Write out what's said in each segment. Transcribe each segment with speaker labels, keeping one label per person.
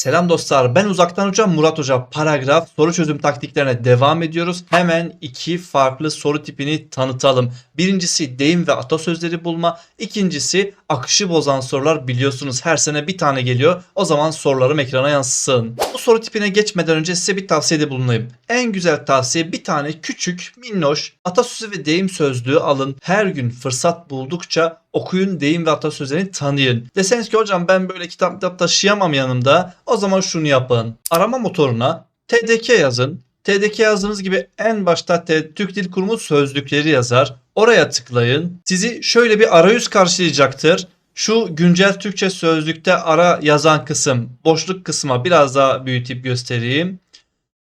Speaker 1: Selam dostlar ben uzaktan hocam Murat Hoca paragraf soru çözüm taktiklerine devam ediyoruz. Hemen iki farklı soru tipini tanıtalım. Birincisi deyim ve atasözleri bulma. İkincisi akışı bozan sorular biliyorsunuz her sene bir tane geliyor. O zaman sorularım ekrana yansısın. Bu soru tipine geçmeden önce size bir tavsiyede bulunayım. En güzel tavsiye bir tane küçük minnoş atasözü ve deyim sözlüğü alın. Her gün fırsat buldukça okuyun deyim ve atasözlerini tanıyın. Deseniz ki hocam ben böyle kitap kitap taşıyamam yanımda. O zaman şunu yapın. Arama motoruna TDK yazın. TDK yazdığınız gibi en başta Türk Dil Kurumu sözlükleri yazar. Oraya tıklayın. Sizi şöyle bir arayüz karşılayacaktır. Şu güncel Türkçe sözlükte ara yazan kısım, boşluk kısma biraz daha büyütüp göstereyim.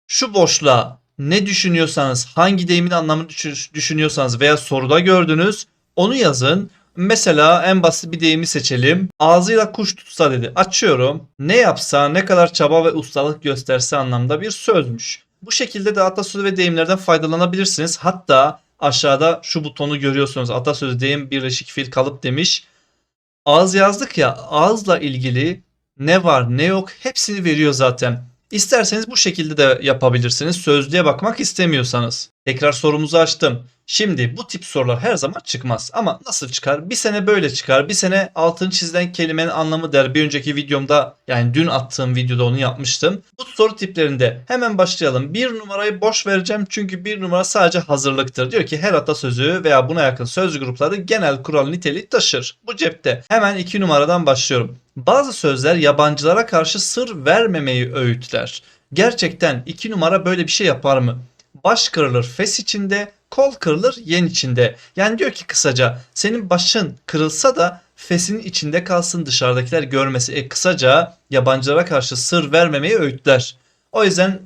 Speaker 1: Şu boşluğa ne düşünüyorsanız, hangi deyimin anlamını düşün- düşünüyorsanız veya soruda gördünüz, onu yazın. Mesela en basit bir deyimi seçelim. Ağzıyla kuş tutsa dedi. Açıyorum. Ne yapsa, ne kadar çaba ve ustalık gösterse anlamda bir sözmüş. Bu şekilde de atasözü ve deyimlerden faydalanabilirsiniz. Hatta aşağıda şu butonu görüyorsunuz. Atasözü, deyim, birleşik fiil, kalıp demiş. Ağız yazdık ya, ağızla ilgili ne var ne yok hepsini veriyor zaten. İsterseniz bu şekilde de yapabilirsiniz. Sözlüğe bakmak istemiyorsanız. Tekrar sorumuzu açtım. Şimdi bu tip sorular her zaman çıkmaz. Ama nasıl çıkar? Bir sene böyle çıkar. Bir sene altın çizilen kelimenin anlamı der. Bir önceki videomda yani dün attığım videoda onu yapmıştım. Bu soru tiplerinde hemen başlayalım. Bir numarayı boş vereceğim çünkü bir numara sadece hazırlıktır. Diyor ki her atasözü veya buna yakın söz grupları genel kural niteliği taşır. Bu cepte. Hemen iki numaradan başlıyorum. Bazı sözler yabancılara karşı sır vermemeyi öğütler. Gerçekten iki numara böyle bir şey yapar mı? Baş kırılır fes içinde, kol kırılır yen içinde. Yani diyor ki kısaca senin başın kırılsa da fesin içinde kalsın dışarıdakiler görmesi. E kısaca yabancılara karşı sır vermemeyi öğütler. O yüzden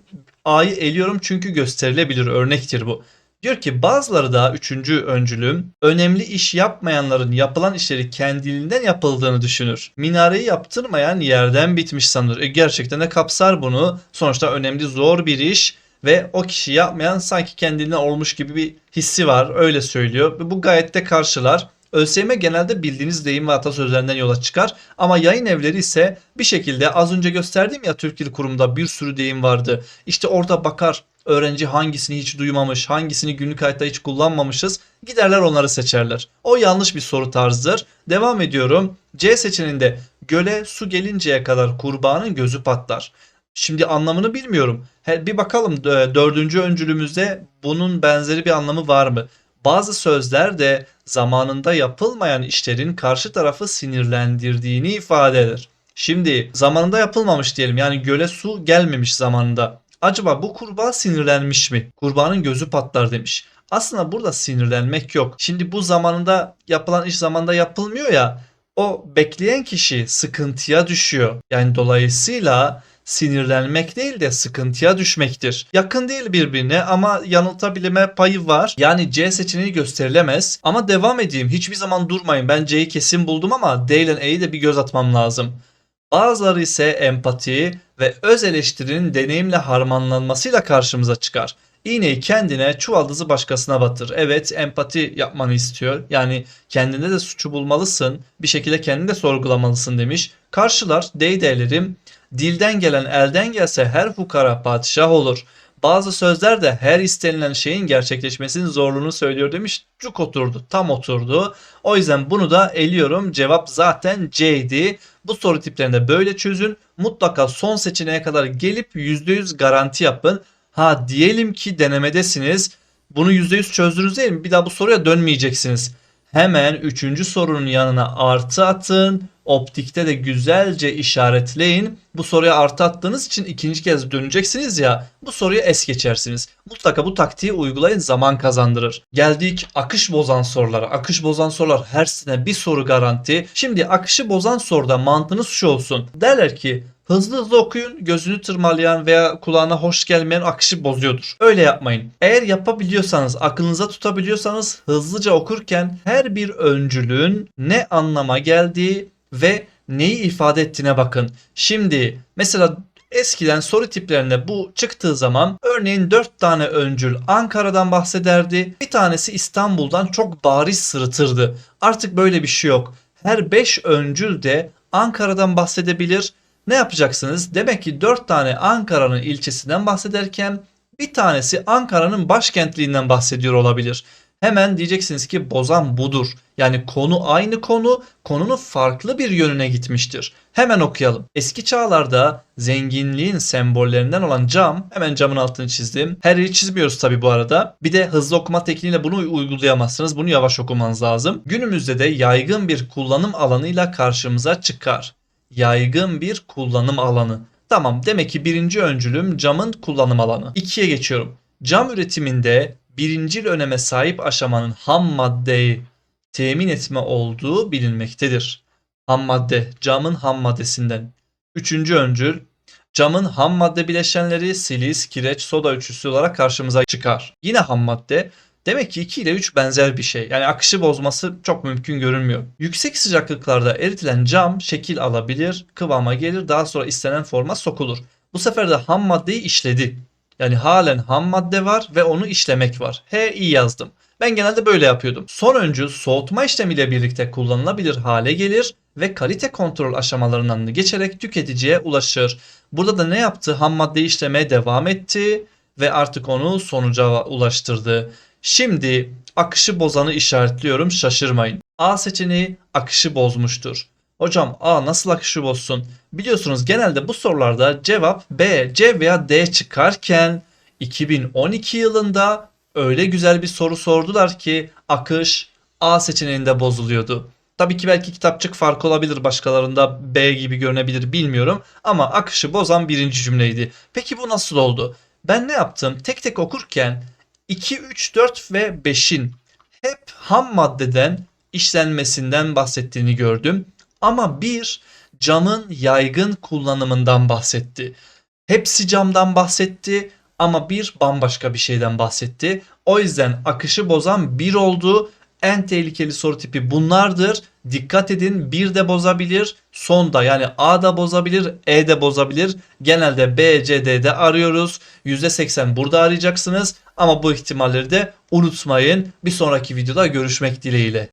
Speaker 1: A'yı eliyorum çünkü gösterilebilir örnektir bu. Diyor ki bazıları da üçüncü öncülüm önemli iş yapmayanların yapılan işleri kendiliğinden yapıldığını düşünür. Minareyi yaptırmayan yerden bitmiş sanır. E gerçekten de kapsar bunu. Sonuçta önemli zor bir iş ve o kişi yapmayan sanki kendinden olmuş gibi bir hissi var öyle söylüyor. Ve bu gayet de karşılar. ÖSYM genelde bildiğiniz deyim ve atasözlerinden yola çıkar ama yayın evleri ise bir şekilde az önce gösterdim ya Türk Dil Kurumu'nda bir sürü deyim vardı. İşte orada bakar öğrenci hangisini hiç duymamış, hangisini günlük hayatta hiç kullanmamışız giderler onları seçerler. O yanlış bir soru tarzıdır. Devam ediyorum. C seçeneğinde göle su gelinceye kadar kurbanın gözü patlar. Şimdi anlamını bilmiyorum. Bir bakalım e, dördüncü öncülümüzde bunun benzeri bir anlamı var mı? Bazı sözler de zamanında yapılmayan işlerin karşı tarafı sinirlendirdiğini ifade eder. Şimdi zamanında yapılmamış diyelim yani göle su gelmemiş zamanında. Acaba bu kurbağa sinirlenmiş mi? Kurbağanın gözü patlar demiş. Aslında burada sinirlenmek yok. Şimdi bu zamanında yapılan iş zamanda yapılmıyor ya. O bekleyen kişi sıkıntıya düşüyor. Yani dolayısıyla sinirlenmek değil de sıkıntıya düşmektir. Yakın değil birbirine ama yanıltabilme payı var. Yani C seçeneği gösterilemez. Ama devam edeyim. Hiçbir zaman durmayın. Ben C'yi kesin buldum ama D ile E'yi de bir göz atmam lazım. Bazıları ise empati ve öz eleştirinin deneyimle harmanlanmasıyla karşımıza çıkar. İğneyi kendine, çuvaldızı başkasına batır. Evet, empati yapmanı istiyor. Yani kendinde de suçu bulmalısın. Bir şekilde kendini de sorgulamalısın demiş. Karşılar, deydelerim, dilden gelen elden gelse her fukara padişah olur. Bazı sözler de her istenilen şeyin gerçekleşmesinin zorluğunu söylüyor demiş. Cuk oturdu, tam oturdu. O yüzden bunu da eliyorum. Cevap zaten C'ydi. Bu soru tiplerinde böyle çözün. Mutlaka son seçeneğe kadar gelip %100 garanti yapın. Ha diyelim ki denemedesiniz. Bunu %100 çözdünüz değil mi? Bir daha bu soruya dönmeyeceksiniz. Hemen 3. sorunun yanına artı atın. Optikte de güzelce işaretleyin. Bu soruya artı attığınız için ikinci kez döneceksiniz ya. Bu soruyu es geçersiniz. Mutlaka bu taktiği uygulayın zaman kazandırır. Geldik akış bozan sorulara. Akış bozan sorular her sene bir soru garanti. Şimdi akışı bozan soruda mantığınız şu olsun. Derler ki Hızlı hızlı okuyun gözünü tırmalayan veya kulağına hoş gelmeyen akışı bozuyordur. Öyle yapmayın. Eğer yapabiliyorsanız, aklınıza tutabiliyorsanız hızlıca okurken her bir öncülün ne anlama geldiği ve neyi ifade ettiğine bakın. Şimdi mesela eskiden soru tiplerinde bu çıktığı zaman örneğin 4 tane öncül Ankara'dan bahsederdi. Bir tanesi İstanbul'dan çok bariz sırıtırdı. Artık böyle bir şey yok. Her 5 öncül de Ankara'dan bahsedebilir Ne yapacaksınız? Demek ki 4 tane Ankara'nın ilçesinden bahsederken bir tanesi Ankara'nın başkentliğinden bahsediyor olabilir. Hemen diyeceksiniz ki bozan budur. Yani konu aynı konu, konunun farklı bir yönüne gitmiştir. Hemen okuyalım. Eski çağlarda zenginliğin sembollerinden olan cam, hemen camın altını çizdim. Her yeri çizmiyoruz tabi bu arada. Bir de hızlı okuma tekniğiyle bunu uygulayamazsınız. Bunu yavaş okumanız lazım. Günümüzde de yaygın bir kullanım alanıyla karşımıza çıkar. Yaygın bir kullanım alanı. Tamam demek ki birinci öncülüm camın kullanım alanı. İkiye geçiyorum. Cam üretiminde birincil öneme sahip aşamanın ham maddeyi temin etme olduğu bilinmektedir. Ham madde, camın ham maddesinden. Üçüncü öncül, camın ham madde bileşenleri siliz, kireç, soda üçlüsü olarak karşımıza çıkar. Yine ham madde, demek ki 2 ile 3 benzer bir şey. Yani akışı bozması çok mümkün görünmüyor. Yüksek sıcaklıklarda eritilen cam şekil alabilir, kıvama gelir, daha sonra istenen forma sokulur. Bu sefer de ham maddeyi işledi. Yani halen ham madde var ve onu işlemek var. He iyi yazdım. Ben genelde böyle yapıyordum. Son öncül soğutma işlemiyle birlikte kullanılabilir hale gelir ve kalite kontrol aşamalarından da geçerek tüketiciye ulaşır. Burada da ne yaptı? Ham maddeyi işlemeye devam etti ve artık onu sonuca ulaştırdı. Şimdi akışı bozanı işaretliyorum şaşırmayın. A seçeneği akışı bozmuştur. Hocam A nasıl akışı bozsun? Biliyorsunuz genelde bu sorularda cevap B, C veya D çıkarken 2012 yılında öyle güzel bir soru sordular ki akış A seçeneğinde bozuluyordu. Tabii ki belki kitapçık farkı olabilir başkalarında B gibi görünebilir bilmiyorum ama akışı bozan birinci cümleydi. Peki bu nasıl oldu? Ben ne yaptım? Tek tek okurken 2, 3, 4 ve 5'in hep ham maddeden işlenmesinden bahsettiğini gördüm. Ama bir camın yaygın kullanımından bahsetti. Hepsi camdan bahsetti ama bir bambaşka bir şeyden bahsetti. O yüzden akışı bozan bir oldu. En tehlikeli soru tipi bunlardır. Dikkat edin bir de bozabilir. Sonda yani A da bozabilir, E de bozabilir. Genelde B, C, D'de arıyoruz. %80 burada arayacaksınız. Ama bu ihtimalleri de unutmayın. Bir sonraki videoda görüşmek dileğiyle.